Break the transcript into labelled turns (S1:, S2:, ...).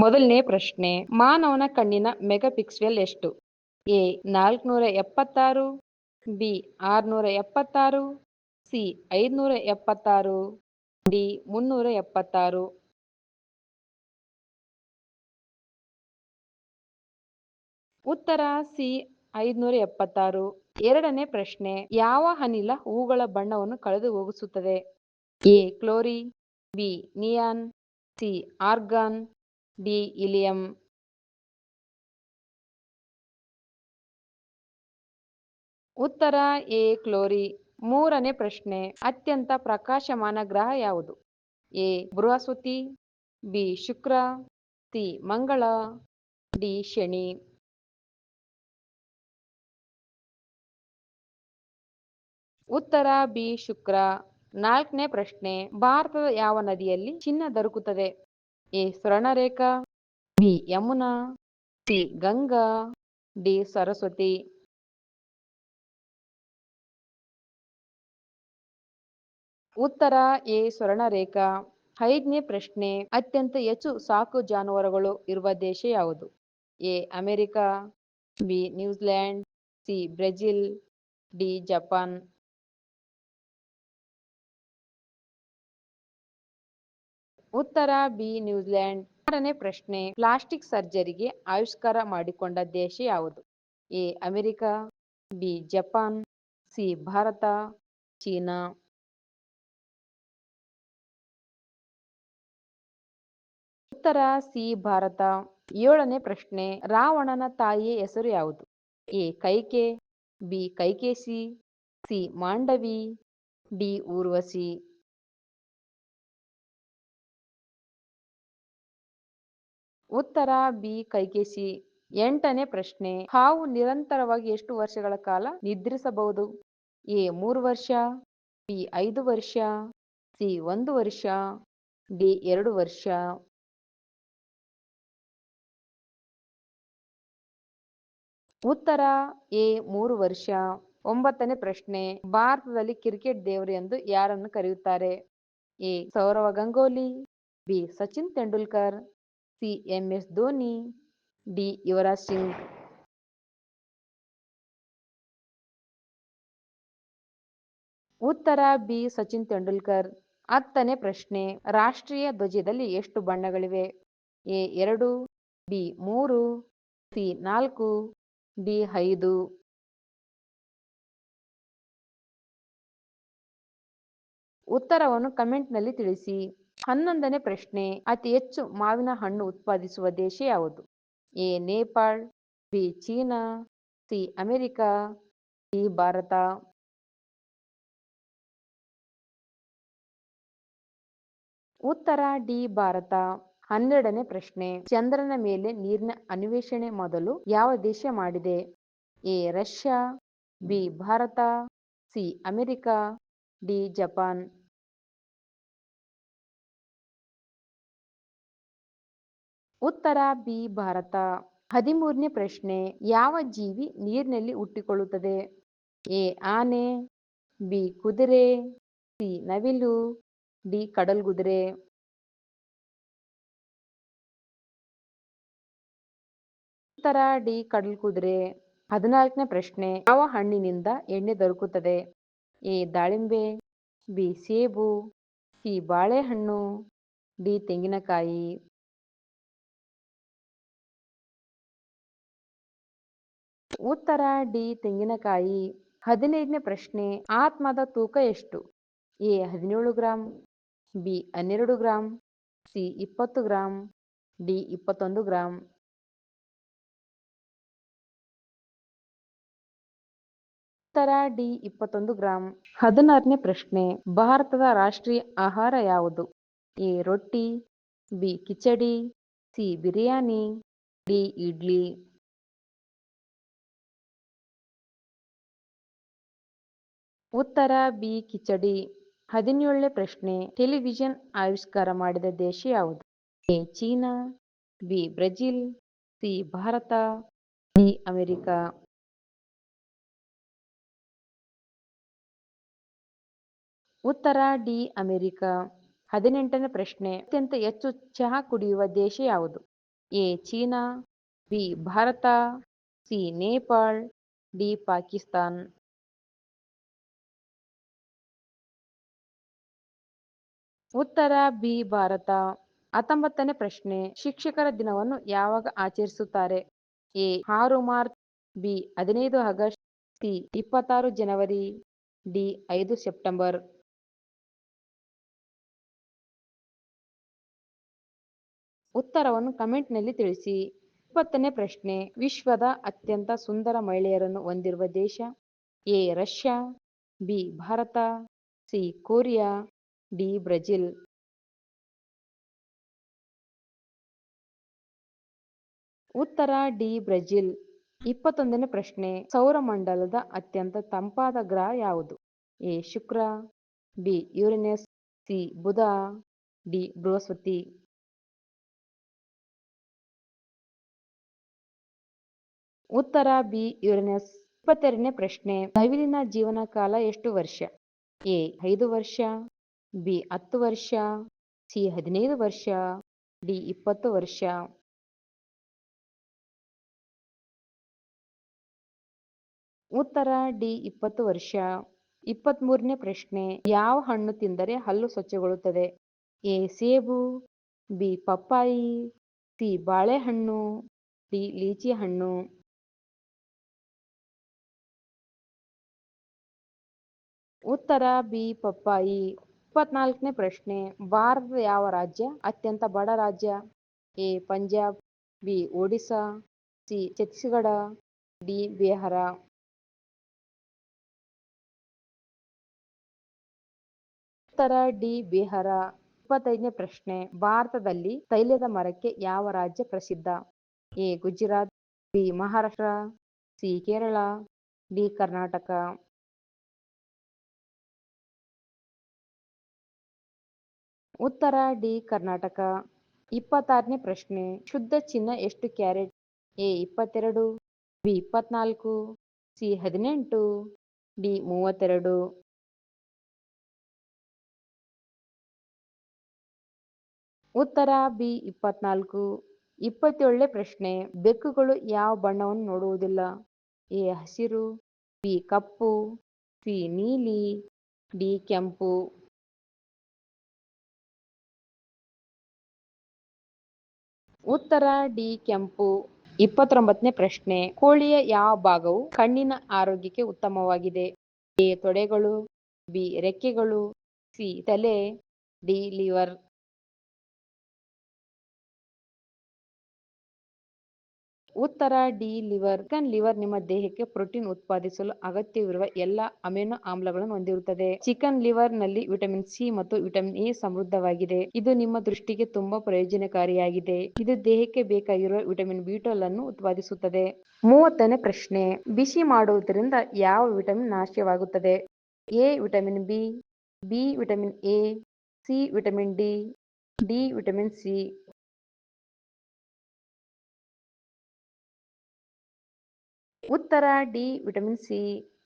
S1: ಮೊದಲನೇ ಪ್ರಶ್ನೆ, ಮಾನವನ ಕಣ್ಣಿನ ಮೆಗಾಪಿಕ್ಸೆಲ್ ಎಷ್ಟು? ಎ, ನಾಲ್ಕುನೂರ ಎಪ್ಪತ್ತಾರು, ಬಿ, ಆರುನೂರ ಎಪ್ಪತ್ತಾರು, ಸಿ, ಐದುನೂರ ಎಪ್ಪತ್ತಾರು, ಡಿ, ಮುನ್ನೂರ ಎಪ್ಪತ್ತಾರು. ಉತ್ತರ, ಸಿ, ಐದುನೂರ ಎಪ್ಪತ್ತಾರು. ಎರಡನೇ ಪ್ರಶ್ನೆ, ಯಾವ ಅನಿಲ ಹೂಗಳ ಬಣ್ಣವನ್ನು ಕಳೆದು ಹೋಗಿಸುತ್ತದೆ A, ಕ್ಲೋರಿ, B, neon, C, argon D helium. ಉತ್ತರ ಎ ಕ್ಲೋರಿ. ಮೂರನೇ ಪ್ರಶ್ನೆ, ಅತ್ಯಂತ ಪ್ರಕಾಶಮಾನ ಗ್ರಹ ಯಾವುದು? ಎ, ಬೃಹಸ್ಪತಿ, ಬಿ, ಶುಕ್ರ, ಸಿ, ಮಂಗಳ, ಡಿ, ಶನಿ. ಉತ್ತರ ಬಿ, ಶುಕ್ರ. ನಾಲ್ಕನೇ ಪ್ರಶ್ನೆ, ಭಾರತದ ಯಾವ ನದಿಯಲ್ಲಿ ಚಿನ್ನ ದೊರಕುತ್ತದೆ? A. Swarnarekha, B. Yamuna, C. Ganga, D. Saraswati. ಉತ್ತರ, ಎ. ಸ್ವರ್ಣರೇಖಾ. ಐದನೇ ಪ್ರಶ್ನೆ, ಅತ್ಯಂತ ಹೆಚ್ಚು ಸಾಕು ಜಾನುವಾರುಗಳು ಇರುವ ದೇಶ ಯಾವುದು? A. America, B. New Zealand C. Brazil, D. Japan. ಉತ್ತರ ಬಿ ನ್ಯೂಜಿಲೆಂಡ್. ಆರನೇ ಪ್ರಶ್ನೆ, ಪ್ಲಾಸ್ಟಿಕ್ ಸರ್ಜರಿಗೆ ಆವಿಷ್ಕಾರ ಮಾಡಿಕೊಂಡ ದೇಶ ಯಾವುದು? A, America, B, Japan, C, Bharat, China. ಉತ್ತರ ಸಿ, ಭಾರತ. ಏಳನೇ ಪ್ರಶ್ನೆ, ರಾವಣನ ತಾಯಿಯ ಹೆಸರು ಯಾವುದು? A, Kaikeyi, B, Kaikesi, C, Mandavi, D, Urvashi. ಉತ್ತರ ಬಿ ಕೈಗೆಸಿ. ಎಂಟನೇ ಪ್ರಶ್ನೆ, ಹಾವು ನಿರಂತರವಾಗಿ ಎಷ್ಟು ವರ್ಷಗಳ ಕಾಲ ನಿದ್ರಿಸಬಹುದು? ಎ, ಮೂರು ವರ್ಷ, ಬಿ, ಐದು ವರ್ಷ, ಸಿ, ಒಂದು ವರ್ಷ, ಡಿ, ಎರಡು ವರ್ಷ. ಉತ್ತರ, ಎ, ಮೂರು ವರ್ಷ. ಒಂಬತ್ತನೇ ಪ್ರಶ್ನೆ, ಭಾರತದಲ್ಲಿ ಕ್ರಿಕೆಟ್ ದೇವರು ಎಂದು ಯಾರನ್ನು ಕರೆಯುತ್ತಾರೆ? A, Sourav Ganguly, B, Sachin Tendulkar. C M S Dhoni D Yuvraj Singh ಉತ್ತರ ಬಿ. ಸಚಿನ್ ತೆಂಡೂಲ್ಕರ್. ಹತ್ತನೇ ಪ್ರಶ್ನೆ. ರಾಷ್ಟ್ರೀಯ ಧ್ವಜದಲ್ಲಿ ಎಷ್ಟು ಬಣ್ಣಗಳಿವೆ? ಎ. ಎರಡು, ಬಿ. ಮೂರು, ಸಿ. ನಾಲ್ಕು, ಡಿ. ಐದು. ಉತ್ತರವನ್ನು ಕಮೆಂಟ್ನಲ್ಲಿ ತಿಳಿಸಿ. ಹನ್ನೊಂದನೇ ಪ್ರಶ್ನೆ, ಅತಿ ಹೆಚ್ಚು ಮಾವಿನ ಹಣ್ಣು ಉತ್ಪಾದಿಸುವ ದೇಶ ಯಾವುದು? A, Nepal, B, China, C, America, D, Bharat. ಉತ್ತರ, ಡಿ, ಭಾರತ. ಹನ್ನೆರಡನೇ ಪ್ರಶ್ನೆ, ಚಂದ್ರನ ಮೇಲೆ ನೀರಿನ ಅನ್ವೇಷಣೆ ಮೊದಲು ಯಾವ ದೇಶ ಮಾಡಿದೆ? A, Russia, B, Bharat, C, America, D, Japan. ಉತ್ತರ ಬಿ ಭಾರತ. ಹದಿಮೂರನೇ ಪ್ರಶ್ನೆ, ಯಾವ ಜೀವಿ ನೀರಿನಲ್ಲಿ ಹುಟ್ಟಿಕೊಳ್ಳುತ್ತದೆ? ಎ, ಆನೆ, ಬಿ, ಕುದುರೆ, ಸಿ, ನವಿಲು, ಡಿ, ಕಡಲ್ಗುದುರೆ. ಉತ್ತರ ಡಿ, ಕಡಲ್ಗುದುರೆ. ಹದಿನಾಲ್ಕನೇ ಪ್ರಶ್ನೆ, ಯಾವ ಹಣ್ಣಿನಿಂದ ಎಣ್ಣೆ ದೊರಕುತ್ತದೆ? ಎ, ದಾಳಿಂಬೆ, ಬಿ, ಸೇಬು, ಸಿ, ಬಾಳೆಹಣ್ಣು, ಡಿ, ತೆಂಗಿನಕಾಯಿ. ಉತ್ತರ ಡಿ, ತೆಂಗಿನಕಾಯಿ. ಹದಿನೈದನೇ ಪ್ರಶ್ನೆ, ಆತ್ಮದ ತೂಕ ಎಷ್ಟು? ಎ, ಹದಿನೇಳು ಗ್ರಾಂ. ಬಿ, ಹನ್ನೆರಡು ಗ್ರಾಂ. ಸಿ, ಇಪ್ಪತ್ತು ಗ್ರಾಂ. ಡಿ, ಇಪ್ಪತ್ತೊಂದು ಗ್ರಾಂ. ಉತ್ತರ ಡಿ, ಇಪ್ಪತ್ತೊಂದು ಗ್ರಾಂ. ಹದಿನಾರನೇ ಪ್ರಶ್ನೆ, ಭಾರತದ ರಾಷ್ಟ್ರೀಯ ಆಹಾರ ಯಾವುದು? ಎ, ರೊಟ್ಟಿ. B, khichdi. C, biryani. D, idli. ಉತ್ತರ ಬಿ ಕಿಚಡಿ, ಹದಿನೇಳನೇ ಪ್ರಶ್ನೆ, ಟೆಲಿವಿಷನ್ ಆವಿಷ್ಕಾರ ಮಾಡಿದ ದೇಶ ಯಾವುದು? A, China, B, Brazil, C, Bharat, D, America. ಉತ್ತರ ಡಿ, ಅಮೆರಿಕ. ಹದಿನೆಂಟನೇ ಪ್ರಶ್ನೆ, ಅತ್ಯಂತ ಹೆಚ್ಚು ಚಹಾ ಕುಡಿಯುವ ದೇಶ ಯಾವುದು? A, China, B, Bharat, C, Nepal, D, Pakistan. ಉತ್ತರ ಬಿ ಭಾರತ. ಹತ್ತೊಂಬತ್ತನೇ ಪ್ರಶ್ನೆ. ಶಿಕ್ಷಕರ ದಿನವನ್ನು ಯಾವಾಗ ಆಚರಿಸುತ್ತಾರೆ? ಎ. ಆರು ಮಾರ್ಚ್. ಬಿ. ಹದಿನೈದು ಆಗಸ್ಟ್. ಸಿ. ಇಪ್ಪತ್ತಾರು ಜನವರಿ. ಡಿ. ಐದು ಸೆಪ್ಟೆಂಬರ್. ಉತ್ತರವನ್ನು ಕಮೆಂಟ್ನಲ್ಲಿ ತಿಳಿಸಿ. ಇಪ್ಪತ್ತನೇ ಪ್ರಶ್ನೆ. ವಿಶ್ವದ ಅತ್ಯಂತ ಸುಂದರ ಮಹಿಳೆಯರನ್ನು ಹೊಂದಿರುವ ದೇಶ? A. Russia. B. Bharat. C. Korea. D Brazil ಉತ್ತರ ಡಿ ಬ್ರೆಜಿಲ್ ಇಪ್ಪತ್ತೊಂದನೇ ಪ್ರಶ್ನೆ. ಸೌರಮಂಡಲದ ಅತ್ಯಂತ ತಂಪಾದ ಗ್ರಹ ಯಾವುದು? ಎ. ಶುಕ್ರ, ಬಿ. Uranus, C. ಬುಧ, ಡಿ. ಬೃಹಸ್ಪತಿ. ಉತ್ತರ ಬಿ. ಯುರೇನಸ್. ಇಪ್ಪತ್ತೆರಡನೇ ಪ್ರಶ್ನೆ. ನವಿಲಿನ ಜೀವನ ಕಾಲ ಎಷ್ಟು ವರ್ಷ? ಎ. ಐದು ವರ್ಷ. ಬಿ ಹತ್ತು ವರ್ಷ, ಸಿ ಹದಿನೈದು ವರ್ಷ, ಡಿ ಇಪ್ಪತ್ತು ವರ್ಷ. ಉತ್ತರ, ಡಿ ಇಪ್ಪತ್ತು ವರ್ಷ. ಇಪ್ಪತ್ತ್ ಮೂರನೇ ಪ್ರಶ್ನೆ, ಯಾವ ಹಣ್ಣು ತಿಂದರೆ ಹಲ್ಲು ಸ್ವಚ್ಛಗೊಳ್ಳುತ್ತದೆ? ಎ ಸೇಬು, ಬಿ ಪಪ್ಪಾಯಿ, ಸಿ ಬಾಳೆಹಣ್ಣು, ಡಿ ಲೀಚಿ ಹಣ್ಣು. ಉತ್ತರ, ಬಿ ಪಪ್ಪಾಯಿ. ಇಪ್ಪತ್ನಾಲ್ಕನೇ ಪ್ರಶ್ನೆ, ಭಾರತದ ಯಾವ ರಾಜ್ಯ? ಅತ್ಯಂತ ಬಡ ರಾಜ್ಯ. A, Punjab, B, Odisha, C, Chhattisgarh, D, Bihar. ಉತ್ತರ, ಡಿ, ಬಿಹಾರ. ಇಪ್ಪತ್ತೈದನೇ ಪ್ರಶ್ನೆ, ಭಾರತದಲ್ಲಿ ತೈಲದ ಮರಕ್ಕೆ ಯಾವ ರಾಜ್ಯ ಪ್ರಸಿದ್ಧ? A, Gujarat, B, Maharashtra, C, Kerala, D, Karnataka. ಉತ್ತರ ಡಿ ಕರ್ನಾಟಕ. ಇಪ್ಪತ್ತಾರನೇ ಪ್ರಶ್ನೆ. ಶುದ್ಧ ಚಿನ್ನ ಎಷ್ಟು ಕ್ಯಾರೆಟ್? ಎ ಇಪ್ಪತ್ತೆರಡು, ಬಿ ಇಪ್ಪತ್ನಾಲ್ಕು, ಸಿ ಹದಿನೆಂಟು, ಡಿ ಮೂವತ್ತೆರಡು. ಉತ್ತರ ಬಿ ಇಪ್ಪತ್ನಾಲ್ಕು. ಇಪ್ಪತ್ತೇಳನೇ ಪ್ರಶ್ನೆ. ಬೆಕ್ಕುಗಳು ಯಾವ ಬಣ್ಣವನ್ನು ನೋಡುವುದಿಲ್ಲ? ಎ ಹಸಿರು, ಬಿ ಕಪ್ಪು, ಸಿ ನೀಲಿ, ಡಿ ಕೆಂಪು. ಉತ್ತರ ಡಿ ಕೆಂಪು. ಇಪ್ಪತ್ತೊಂಬತ್ತನೇ ಪ್ರಶ್ನೆ. ಕೋಳಿಯ ಯಾವ ಭಾಗವು ಕಣ್ಣಿನ ಆರೋಗ್ಯಕ್ಕೆ ಉತ್ತಮವಾಗಿದೆ? ಎ. ತೊಡೆಗಳು, ಬಿ. ರೆಕ್ಕೆಗಳು, ಸಿ. ತಲೆ, ಡಿ. ಲಿವರ್. ಉತ್ತರ ಡಿ ಲಿವರ್, ಚಿಕನ್ ಲಿವರ್ ನಿಮ್ಮ ದೇಹಕ್ಕೆ ಪ್ರೋಟೀನ್ ಉತ್ಪಾದಿಸಲು ಅಗತ್ಯವಿರುವ ಎಲ್ಲಾ ಅಮಿನೋ ಆಮ್ಲಗಳನ್ನು ಹೊಂದಿರುತ್ತದೆ. ಚಿಕನ್ ಲಿವರ್ನಲ್ಲಿ ವಿಟಮಿನ್ ಸಿ ಮತ್ತು ವಿಟಮಿನ್ ಎ ಸಮೃದ್ಧವಾಗಿದೆ. ಇದು ನಿಮ್ಮ ದೃಷ್ಟಿಗೆ ತುಂಬಾ ಪ್ರಯೋಜನಕಾರಿಯಾಗಿದೆ. ಇದು ದೇಹಕ್ಕೆ ಬೇಕಾಗಿರುವ ವಿಟಮಿನ್ ಬಿ ಅನ್ನು ಉತ್ಪಾದಿಸುತ್ತದೆ. ಮೂವತ್ತನೇ ಪ್ರಶ್ನೆ, ಬಿಸಿ ಮಾಡುವುದರಿಂದ ಯಾವ ವಿಟಮಿನ್ ನಾಶವಾಗುತ್ತದೆ? A vitamin B B vitamin A, C vitamin D D vitamin C. ಉತ್ತರ ಡಿ ವಿಟಮಿನ್ ಸಿ